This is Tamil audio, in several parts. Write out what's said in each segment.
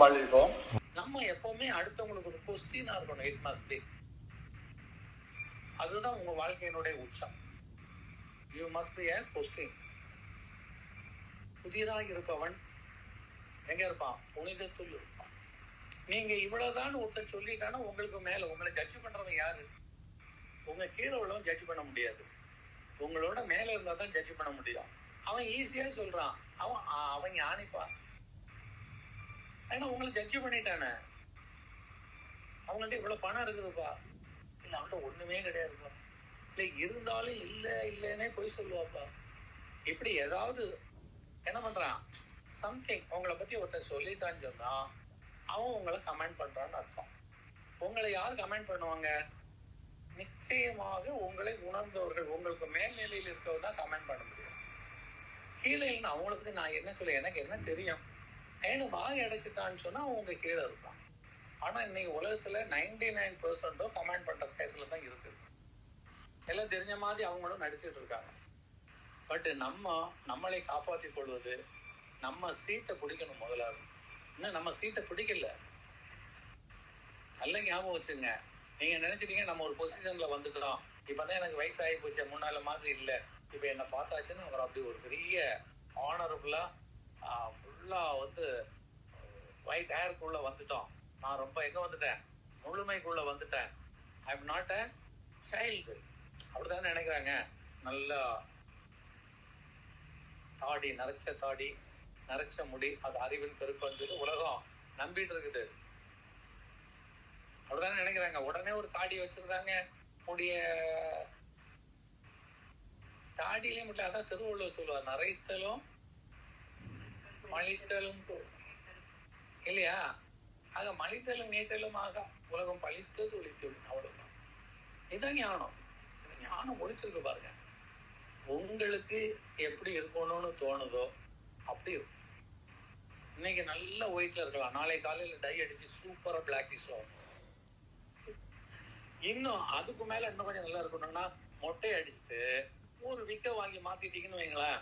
வாழ்கிறோம். நம்ம எப்பவுமே அடுத்தவங்களுக்கு ஒரு கொஸ்டினா இருக்கணும் இட் மஸ்ட் பி அதுதான் உங்க வாழ்க்கையினுடைய உச்சம். You must be a question புதிராக இருப்பவன் எங்க இருப்பான்? புனிதத்துள் இருப்பான். நீங்க இவ்வளவுதான் ஒருத்தர் சொல்லிட்டானா உங்களுக்கு மேல உங்களை ஜட்ஜ் பண்றவன் யாரு? உங்க கீழே உள்ளவன் ஜட்ஜ் பண்ண முடியாது. உங்களோட மேல இருந்தா தான் ஜட்ஜ் பண்ண முடியும். அவன் ஈஸியா சொல்றான். அவன் அவன் ஞானிப்பான். ஏன்னா உங்களை ஜட்ஜ் பண்ணிட்டானே? அவங்கள்ட்ட இவ்வளவு பணம் இருக்குதுப்பா. இல்ல அவன்கிட்ட ஒண்ணுமே கிடையாதுப்பா. இல்ல இருந்தாலும் இல்ல இல்லைன்னே போய் சொல்லுவாப்பா. இப்படி ஏதாவது என்ன பண்றான்? சம்திங் உங்களை பத்தி ஒருத்தன் சொல்லிட்டான்னு சொன்னா அவன் உங்களை கமெண்ட் பண்றான்னு அர்த்தம். உங்களை யார் கமெண்ட் பண்ணுவாங்க? நிச்சயமாக உங்களை உணர்ந்தவர்கள் உங்களுக்கு மேல்நிலையில் இருக்கவர் தான் கமெண்ட் பண்ண முடியும். கீழே இருந்து அவங்களுக்கு நான் என்ன சொல்ல எனக்கு என்ன தெரியும்? ஏன்னு வாய் அடைச்சிட்டான்னு சொன்னா அவங்க கீழே இருப்பான். ஆனா இன்னைக்கு உலகத்துல நைன்டி நைன் பெர்சென்டோ கமெண்ட் பண்ற கேஸ்ல தான் இருக்கு எல்லாம் தெரிஞ்ச மாதிரி அவங்களும் நடிச்சிட்டு இருக்காங்க. பட் நம்ம நம்மளை காப்பாத்தி கொள்வது நம்ம சீட்டை பிடிக்கணும் முதலாவது இன்னும் நம்ம சீட்டை பிடிக்கல. நல்ல ஞாபகம் வச்சுங்க. நீங்க நினைச்சிட்டீங்க நம்ம ஒரு பொசிஷன்ல வந்துக்கிறோம் இப்பதான் எனக்கு வயசாகி போச்சு முன்னால மாதிரி இல்ல. இப்ப என்ன பார்த்தாச்சுன்னு அவர் அப்படி ஒரு பெரிய ஆனரபுளா ஃபுல்லா வந்து ஒயிட் ஹேருக்குள்ள வந்துட்டோம். நான் ரொம்ப எங்க வந்துட்டேன்? முழுமைக்குள்ள வந்துட்டேன். I am not a child அப்படிதானே நினைக்கிறாங்க? நல்லா தாடி நரைச்ச தாடி நரைச்ச முடி அது அறிவின் பெருக்கம் சொல்லி உலகம் நம்பிட்டு இருக்குது. அப்படிதான் நினைக்கிறாங்க? உடனே ஒரு தாடி வச்சிருந்தாங்க உடைய தாடியிலே மட்டும் அதான் திருவள்ளுவர் சொல்லுவார் நரைத்தலும் மலித்தலும் இல்லையா? ஆக மலித்தலும் நீட்டலுமாக உலகம் பழித்தது ஒழித்தலும் அவ்வளவுதான். இதுதான் ஞானம். ஞானம் ஒழிச்சிருக்கு பாருங்க. உங்களுக்கு எப்படி இருக்கணும்னு தோணுதோ அப்படி இருக்கும். இன்னைக்கு நல்ல ஒயிட்ல இருக்கலாம். நாளை காலையில டை அடிச்சு சூப்பரா பிளாக்கிஷ் ஆகும் இன்னும் அதுக்கு மேல இன்னும் கொஞ்சம் நல்லா இருக்கணும்னா மொட்டை அடிச்சுட்டு ஒரு விக்க வாங்கி மாத்திட்டீங்கன்னு வைங்களேன்.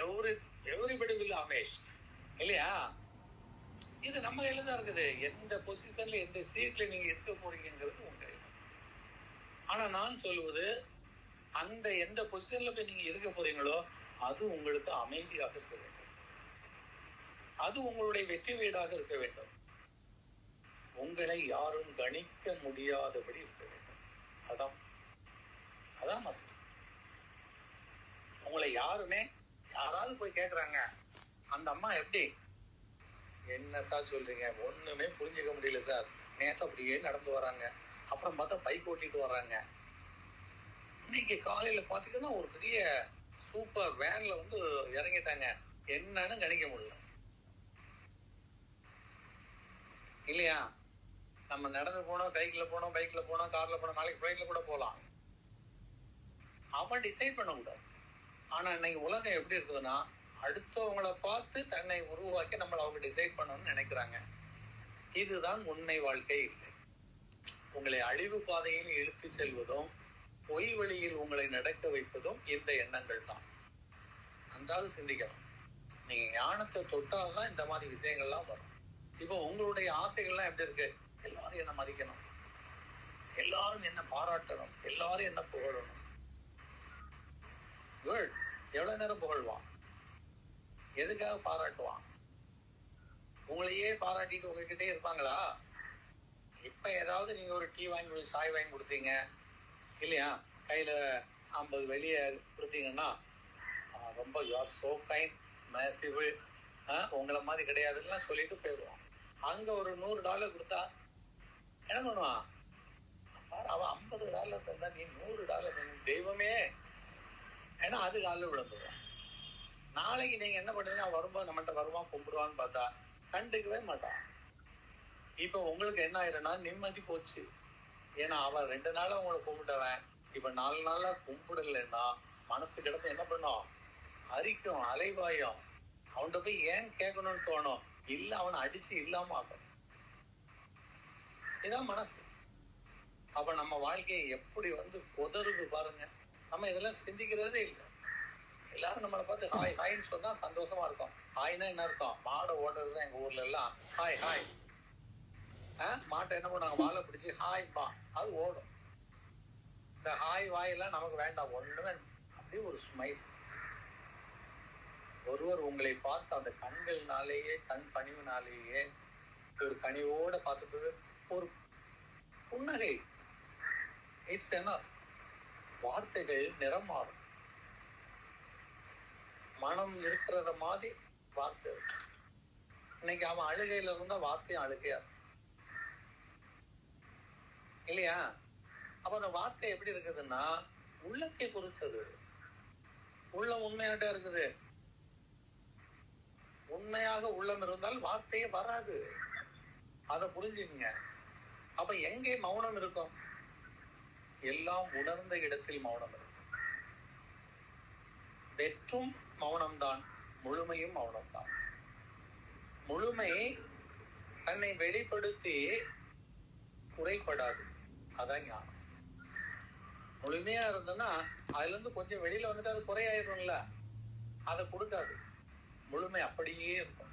Every everybody will amaze. இல்லையா? இது நம்ம கையில தான் இருக்குது. எந்த பொசிஷன்ல எந்த சீட்ல நீங்க இருக்க போறீங்கிறது உங்க கையில. ஆனா நான் சொல்லுவது அந்த எந்த பொசிஷன்ல போய் நீங்க இருக்க போறீங்களோ அது உங்களுக்கு அமைதியாக இருக்க வேண்டும். அது உங்களுடைய வெற்றி வீடாக இருக்க வேண்டும். உங்களை யாரும் கணிக்க முடியாதபடி இருக்க வேண்டும். அதான் அதான் மஸ்ட் உங்களை யாருமே யாராவது போய் கேக்குறாங்க. அந்த அம்மா எப்படி? என்ன சார் சொல்றீங்க? ஒண்ணுமே புரிஞ்சுக்க முடியல சார். நேற்று அப்படியே நடந்து வராங்க. அப்புறம் பார்த்தா பைக் ஓட்டிட்டு வர்றாங்க இன்னைக்கு காலையில பாத்தீங்கன்னா ஒரு பெரிய சூப்பர் வேன்ல வந்து இறங்கிட்டாங்க. என்னன்னு கணிக்க முடியல. இல்லையா? நம்ம நடந்து போனோம் சைக்கிள்ல போனோம் பைக்ல போனோம் கார்ல போனோம் நாளைக்கு ஃபிளைட்ல கூட போகலாம் அவன் டிசைட் பண்ண கூடாது ஆனா இன்னைக்கு உலகம் எப்படி இருக்குதுன்னா அடுத்தவங்கள பார்த்து தன்னை உருவாக்கி நம்மளை அவங்க டிசைட் பண்ணணும்னு நினைக்கிறாங்க. இதுதான் உண்மை வாழ்க்கை. இல்லை உங்களை அழிவு பாதையில் இழுத்து செல்வதும் பொய் வழியில் உங்களை நடக்க வைப்பதும் இந்த எண்ணங்கள் தான். அன்றாவது சிந்திக்கணும் நீங்க ஞானத்தை தொட்டால்தான் இந்த மாதிரி விஷயங்கள்லாம் வரும். இப்போ உங்களுடைய ஆசைகள்லாம் எப்படி இருக்கு? எல்லாரும் என்ன மதிக்கணும். எல்லாரும் என்ன பாராட்டணும். எல்லாரும் என்ன புகழணும். குட் எவ்வளவு நேரம் புகழ்வான்? எதுக்காக பாராட்டுவான்? உங்களையே பாராட்டிட்டு உங்ககிட்டே இருப்பாங்களா? இப்ப ஏதாவது நீங்க ஒரு டீ வாங்கி கொடு சாய் வாங்கி கொடுத்தீங்க இல்லையா? கையில ஐம்பது வெளிய கொடுத்தீங்கன்னா ரொம்ப யூஆர் சோ கைண்ட் மேசிவு உங்களை மாதிரி கிடையாதுன்னு சொல்லிட்டு போயிடுவான். அங்க ஒரு நூறு டாலர் கொடுத்தா என்ன பண்ணுவான்? பாரு, அவன் ஐம்பது டாலர் தந்தா நீ நூறு டாலர் தந்த தெய்வமே ஏன்னா அது காலில் விழுந்துடும் நாளைக்கு நீங்க என்ன பண்ணுறீங்க வரும்போது நம்மகிட்ட வருவான் கும்பிடுவான்னு பார்த்தா கண்டுக்கவே மாட்டான். இப்ப உங்களுக்கு என்ன ஆயிரும்னா நிம்மதி போச்சு. ஏன்னா அவன் ரெண்டு நாளா உங்களை கும்பிட்டவன். இப்ப நாலு நாளா கும்பிடலைன்னா மனசு கிடந்து என்ன பண்ணும்? அரிக்கும் அலைவாயும் அவன்கிட்ட போய் ஏன் கேட்கணும்னு தோணும்? இல்ல அவனை அடிச்சு இல்லாம ஆகும் இதான் மனசு. அப்ப நம்ம வாழ்க்கையை எப்படி வந்து கொதறுது பாருங்க. நம்ம இதெல்லாம் சிந்திக்கிறதே இல்லை. எல்லாரும் நம்மளை பார்த்து ஹாய் ஹாய்ன்னு சொன்னா சந்தோஷமா இருக்கும். ஹாய்னா என்ன இருக்கும் மாடை ஓடுறது தான் எங்க ஊர்ல எல்லாம். Hi hi. மாட்டை என்ன பண்ணுவாங்க? வாழை பிடிச்சி ஹாய் பா அது ஓடும். இந்த ஹாய் வாயெல்லாம் நமக்கு வேண்டாம். ஒண்ணுமே அப்படியே ஒரு ஸ்மைல் ஒருவர் உங்களை பார்த்து அந்த கண்கள்னாலேயே கண் பணிவுனாலேயே ஒரு கனிவோட பார்த்துட்டு ஒரு புன்னகை. இட்ஸ் என்ன வார்த்தைகள் நிறம் மாறும் மனம் இருக்கிறத மாதிரி வார்த்தை. இருக்கும். இன்னைக்கு அவன் அழுகையில இருந்தா வார்த்தையும் அழுகையா இருக்கும். இல்லையா? அப்ப அந்த வார்த்தை எப்படி இருக்குதுன்னா உள்ளத்தை பொறுத்தது உள்ளம் உண்மையாட்டா இருக்குது. உண்மையாக உள்ளம் இருந்தால் வார்த்தையே வராது. அதை புரிஞ்சுக்கங்க. அப்ப எங்கே மௌனம் இருக்கும்? எல்லாம் உணர்ந்த இடத்தில் மௌனம் இருக்கும் வெற்றும் மௌனம்தான் முழுமையும் மௌனம்தான். முழுமை தன்னை வெளிப்படுத்தி குறைபடாது. அதான் ஞானம். முழுமையா இருந்ததுன்னா அதுல இருந்து கொஞ்சம் வெளியில வந்துட்டு அது குறையாயிரும்ல அதை கொடுக்காது. முழுமை அப்படியே இருக்கும்.